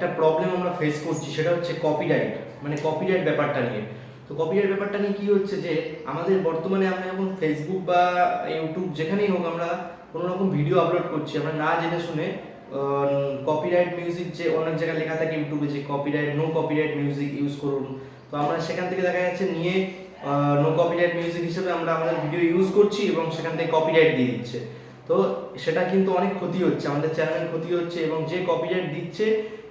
একটা প্রবলেম আমরা ফেস করছি, সেটা হচ্ছে কপিরাইট মানে কপিরাইট ব্যাপারটা নিয়ে। তো কপিরাইট ব্যাপারটা নিয়ে কি হচ্ছে যে, আমাদের বর্তমানে আমরা যখন ফেসবুক বা ইউটিউব যেখানেই হোক আমরা কোনো রকম ভিডিও আপলোড করছি, আমরা না জেনে শুনে কপিরাইট মিউজিক যে অনেক জায়গায় লেখা থাকে ইউটিউবে যে copyright no copyright music use করুন। তো আমরা সেখান থেকে দেখা যাচ্ছে নিয়ে নো কপিরাইট মিউজিক হিসেবে আমরা আমাদের ভিডিও ইউজ করছি এবং সেখান থেকে কপিরাইট দিয়ে দিচ্ছে। তো সেটা কিন্তু অনেক ক্ষতি হচ্ছে, আমাদের চ্যানেলের ক্ষতি হচ্ছে এবং যে কপিরাইট দিচ্ছে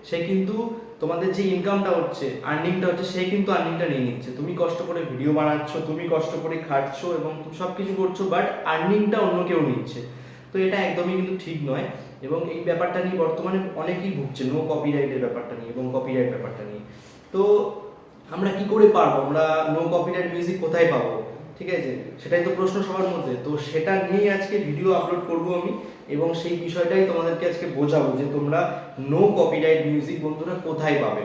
সে কিন্তু তোমাদের যে ইনকামটা হচ্ছে আর্নিংটা হচ্ছে, সে কিন্তু আর্নিংটা নিয়ে নিচ্ছে। তুমি কষ্ট করে ভিডিও বানাচ্ছ, তুমি কষ্ট করে খাটছো এবং তুমি সব কিছু করছ বাট আর্নিংটা অন্য কেউ নিচ্ছে। তো এটা একদমই কিন্তু ঠিক নয় এবং এই ব্যাপারটা নিয়ে বর্তমানে অনেকেই ভুগছে নো কপিরাইটের ব্যাপারটা নিয়ে এবং কপিরাইট ব্যাপারটা নিয়ে। তো আমরা কি করে পারব? আমরা নো কপিরাইট মিউজিক কোথায় পাবো? ঠিক আছে? সেটাই তো প্রশ্ন সবার মধ্যে। তো সেটা নিয়ে আজকে ভিডিও আপলোড করব আমি এবং সেই বিষয়টাই তোমাদেরকে আজকে বোঝাবো যে তোমরা নো কপিরাইট মিউজিক বন্ধুরা কোথায় পাবে।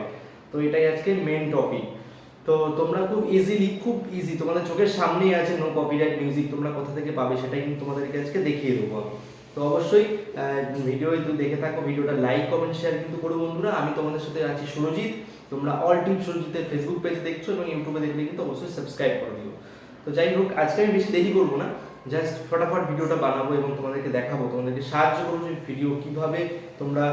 তো এটাই আজকে মেন টপিক তো তোমরা খুব ইজিলি খুব ইজি তোমাদের চোখের সামনেই আছে নো কপিরাইট মিউজিক তোমরা কোথা থেকে পাবে সেটাই কিন্তু তোমাদেরকে আজকে দেখিয়ে দেবো তো অবশ্যই ভিডিও যদি দেখে থাকো ভিডিওটা লাইক কমেন্ট শেয়ার কিন্তু করো বন্ধুরা। আমি তোমাদের সাথে আছি সুরজিৎ। তোমরা অল টিপ সুরজিতের ফেসবুক পেজ দেখছ এবং ইউটিউবে দেখলে কিন্তু অবশ্যই সাবস্ক্রাইব করে দিও। তো যাই হোক, আজকে আমি বেশি দেরি করব না। জাস্ট ফটাফট ভিডিওটা বানাবো এবং তোমাদেরকে দেখাবো। তোমাদেরকে সাহায্য করব যে ভিডিও কীভাবে তোমরা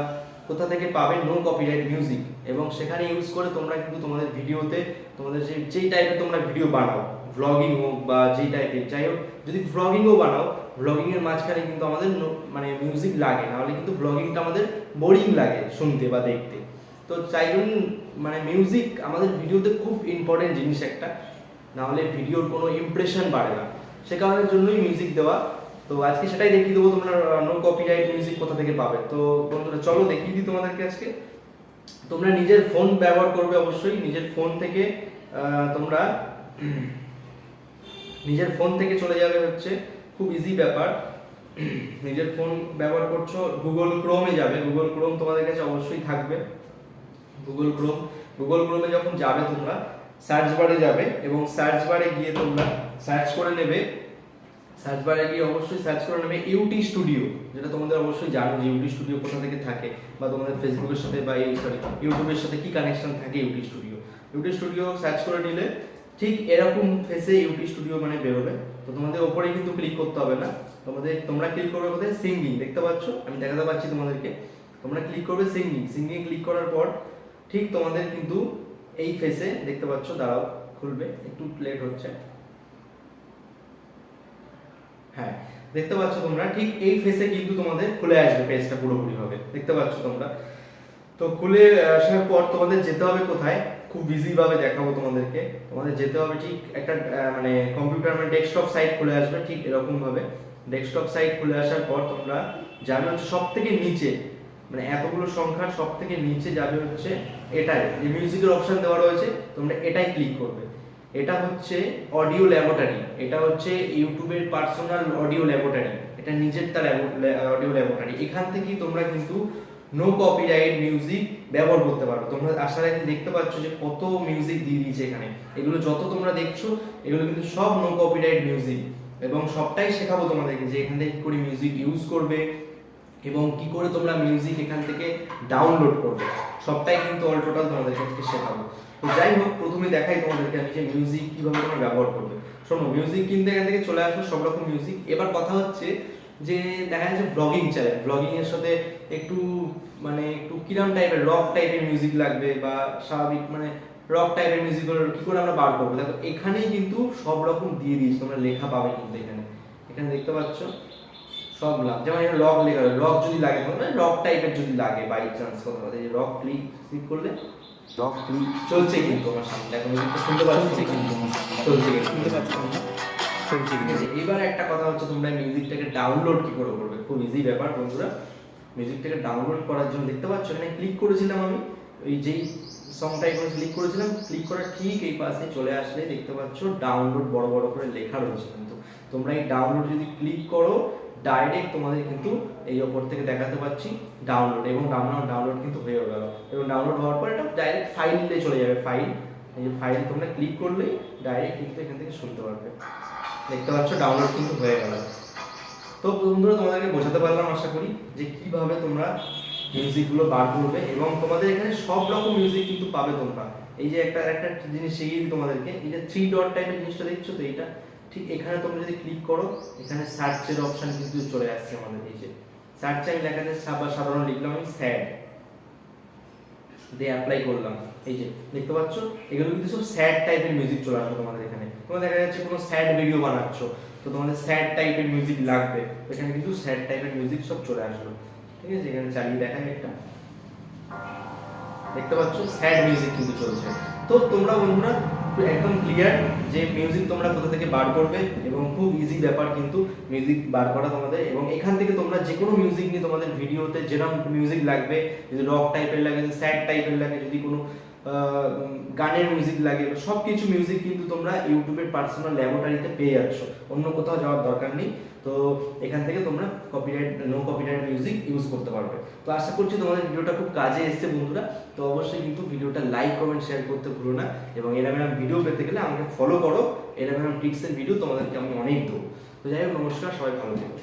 কোথা থেকে পাবে নো কপিরাইট মিউজিক এবং সেখানে ইউজ করে তোমরা কিন্তু তোমাদের ভিডিওতে তোমাদের যে, যেই টাইপের তোমরা ভিডিও বানাও ভ্লগিং হোক বা যেই টাইপের যাই হোক, যদি ভ্লগিংও বানাও ভ্লগিংয়ের মাঝখানে কিন্তু আমাদের মানে মিউজিক লাগে, নাহলে কিন্তু ভ্লগিংটা আমাদের বোরিং লাগে শুনতে বা দেখতে। তো চাই জন্য মানে মিউজিক আমাদের ভিডিওতে খুব ইম্পর্টেন্ট জিনিস একটা। নাহলে ভিডিওর কোনো ইমপ্রেশন বাড়ে না। সে কারণের জন্যই মিউজিক দেওয়া। তো আজকে সেটাই দেখিয়ে দেবো তোমরা নো কপিরাইট মিউজিক কোথা থেকে পাবে। তো বন্ধুরা, চলো দেখিয়ে দিই তোমাদেরকে আজকে। তোমরা নিজের ফোন ব্যবহার করবে অবশ্যই। নিজের ফোন থেকে তোমরা নিজের ফোন থেকে চলে যাবে হচ্ছে। খুব ইজি ব্যাপার। নিজের ফোন ব্যবহার করছ গুগল ক্রোমে যাবে। গুগল ক্রোম তোমাদের কাছে অবশ্যই থাকবে। গুগল ক্রোম গুগল ক্রোমে যখন যাবে তোমরা সার্চ বারে যাবে এবং সার্চ বারে গিয়ে তোমরা সার্চ করে নেবে। সার্চ বারে গিয়ে অবশ্যই সার্চ করে নেবে ইউটি স্টুডিও যেটা তোমাদের অবশ্যই জানো যে ইউটি স্টুডিও কোথা থেকে থাকে বা তোমাদের ফেসবুকের সাথে বা এই সরি ইউটিউবের সাথে কি কানেকশন থাকে YT studio YT studio search করে নিলে ঠিক এরকম ফেসে ইউটি স্টুডিও মানে বেরোবে। তো তোমাদের ওপরে কিন্তু ক্লিক করতে হবে না। তোমাদের, তোমরা ক্লিক করবে কোথায় সিঙ্গিং দেখতে পাচ্ছ? আমি দেখাতে পাচ্ছি তোমাদেরকে। তোমরা ক্লিক করবে সিঙ্গিং সিঙ্গিং ক্লিক করার পর ঠিক তোমাদের কিন্তু এই ফেসে দেখতে পাচ্ছ, দাঁড়াও, খুলবে, একটু লেট হচ্ছে। হ্যাঁ দেখতে পাচ্ছ তোমরা, ঠিক এই ফেসে কিন্তু তোমাদের খুলে আসবে পেজটা পুরোপুরি হবে দেখতে পাচ্ছ তোমরা? তো খুলে আসার পর তোমাদের যেতে হবে কোথায়? খুব বিজি ভাবে দেখাবো তোমাদেরকে। তোমাদের যেতে হবে ঠিক একটা মানে কম্পিউটার মানে ডেস্কটপ সাইট খুলে আসবে, ঠিক এরকম ভাবে ডেস্কটপ সাইট খুলে আসার পর তোমরা হচ্ছে সব থেকে নিচে মানে এতগুলো সংখ্যার সব থেকে নিচে যাবে হচ্ছে এটাই। যে মিউজিকের অপশন দেওয়া রয়েছে, তোমরা এটাই ক্লিক করবে। এটা হচ্ছে অডিও ল্যাবরেটরি এটা হচ্ছে ইউটিউবের পার্সোনাল অডিও ল্যাবরেটরি এটা নিজের তার অডিও ল্যাবরেটরি এখান থেকেই তোমরা কিন্তু নো কপিরাইট মিউজিক ব্যবহার করতে পারো তোমরা আসার আগে দেখতে পাচ্ছ যে কত মিউজিক দিয়ে দিয়েছে এখানে। এগুলো যত তোমরা দেখছ, এগুলো কিন্তু সব নো কপিরাইট মিউজিক এবং সবটাই শেখাবো তোমাদেরকে যে এখান থেকে কি করে মিউজিক ইউজ করবে এবং কি করে তোমরা মিউজিক এখান থেকে ডাউনলোড করবে? সবটাই কিন্তু অল টোটাল তোমাদেরকে আজকে শেখাবো। তো যাই হোক, প্রথমে দেখাই তোমাদেরকে আমি যে মিউজিক কীভাবে তোমরা ব্যবহার করবে। শোনো মিউজিক কিনতে এখান থেকে চলে আসবে সব রকম মিউজিক এবার কথা হচ্ছে যে, দেখা যাচ্ছে ব্লগিং চ্যানেল ব্লগিং এর সাথে একটু মানে একটু কিরম টাইপের রক টাইপের মিউজিক লাগবে বা স্বাভাবিক মানে রক টাইপের মিউজিক কি করে আমরা বার করব? দেখো, এখানেই কিন্তু সব রকম দিয়ে দিয়েছি। তোমরা লেখা পাবে কিন্তু এখানে। এখানে দেখতে পাচ্ছ? সব লাভ যেমন এখানে রক লেখা রক যদি লাগে তোমার রক টাইপের যদি লাগে বাই চান্স কথা এই রক ক্লিক ক্লিক করলে রক ক্লিক চলছে কিন্তু আমার সামনে। এখন কিন্তু শুনতে পাচ্ছ। কিন্তু চলছে কিন্তু। শুনতে পাচ্ছ? চলছে আছে এবার একটা কথা হচ্ছে তোমরা মিউজিকটাকে ডাউনলোড কি করে করবে? খুব ইজি ব্যাপার বন্ধুরা। মিউজিকটাকে ডাউনলোড করার জন্য দেখতে পাচ্ছ এখানে ক্লিক করেছিলাম আমি। ওই যেই সংটা এখানে ক্লিক করেছিলাম ক্লিক করার ঠিক এই পাশে চলে আসলে দেখতে পাচ্ছ ডাউনলোড বড় বড় করে লেখা রয়েছে কিন্তু। তোমরা এই ডাউনলোড যদি ক্লিক করো ডাইরেক্ট তোমাদের কিন্তু এই ওপর থেকে দেখাতে পাচ্ছি ডাউনলোড এবং ডাউনলোড ডাউনলোড কিন্তু হয়ে গেল এবং ডাউনলোড হওয়ার পর এটা ডাইরেক্ট ফাইলে চলে যাবে ফাইল এই ফাইল তোমরা ক্লিক করলেই ডাইরেক্ট কিন্তু এখান থেকে শুনতে পারবে। দেখতে পাচ্ছ ডাউনলোড কিন্তু হয়ে গেল। তো বন্ধুরা, তোমাদেরকে বোঝাতে পারলাম আশা করি যে কীভাবে তোমরা মিউজিকগুলো বার করবে এবং তোমাদের এখানে সব রকম মিউজিক কিন্তু পাবে তোমরা। এই যে একটা একটা জিনিস শিখিয়ে দিই তোমাদেরকে, এই যে থ্রি ডট টাইপের জিনিসটা দেখছ তো এইটা, ঠিক এখানে তোমরা যদি ক্লিক করো, এখানে সার্চের অপশন কিন্তু চলে আসছে আমাদের, এই যে। সার্চে আমি লেখাতে সাধারণ লিখলাম, আমি স্যাড দিয়ে অ্যাপ্লাই করলাম, এই যে, দেখতে পাচ্ছ? এগুলো কিন্তু সব স্যাড টাইপের মিউজিক চলে আসবে তোমাদের এখানে। তোমার দেখা যাচ্ছে কোনো স্যাড ভিডিও বানাচ্ছ, তো তোমাদের স্যাড টাইপের মিউজিক লাগবে এখানে কিন্তু স্যাড টাইপের মিউজিক সব চলে আসলো। ঠিক আছে, এখানে চালিয়ে দেখাই একটা। দেখতে পাচ্ছ স্যাড মিউজিক কিন্তু চলছে। তো তোমরা বন্ধুরা, একদম ক্লিয়ার যে মিউজিক তোমরা কোথা থেকে বার করবে এবং খুব ইজি ব্যাপার কিন্তু মিউজিক বার করা তোমাদের। এবং এখান থেকে তোমরা যে কোনো মিউজিক নিয়ে তোমাদের ভিডিওতে যেরকম মিউজিক লাগবে, যদি রক টাইপের লাগে স্যাড টাইপের লাগে, যদি কোনো গানের মিউজিক লাগে সব কিছু মিউজিক কিন্তু তোমরা ইউটিউবের পার্সোনাল ল্যাবরেটরিতে পেয়ে যাচ্ছ। অন্য কোথাও যাওয়ার দরকার নেই। তো এখান থেকে তোমরা copyright no copyright music use করতে পারবে। তো আশা করছি তোমাদের ভিডিওটা খুব কাজে এসেছে বন্ধুরা। তো অবশ্যই কিন্তু ভিডিওটা লাইক কমেন্ট শেয়ার করতে ভুলো না। এবং এরকম এরকম ভিডিও পেতে গেলে আমাকে ফলো করো। এরকম এরকম টিপসের ভিডিও তোমাদেরকে আমি অনেক দেবো। তো যাই হোক, নমস্কার, সবাই ভালো থেকো।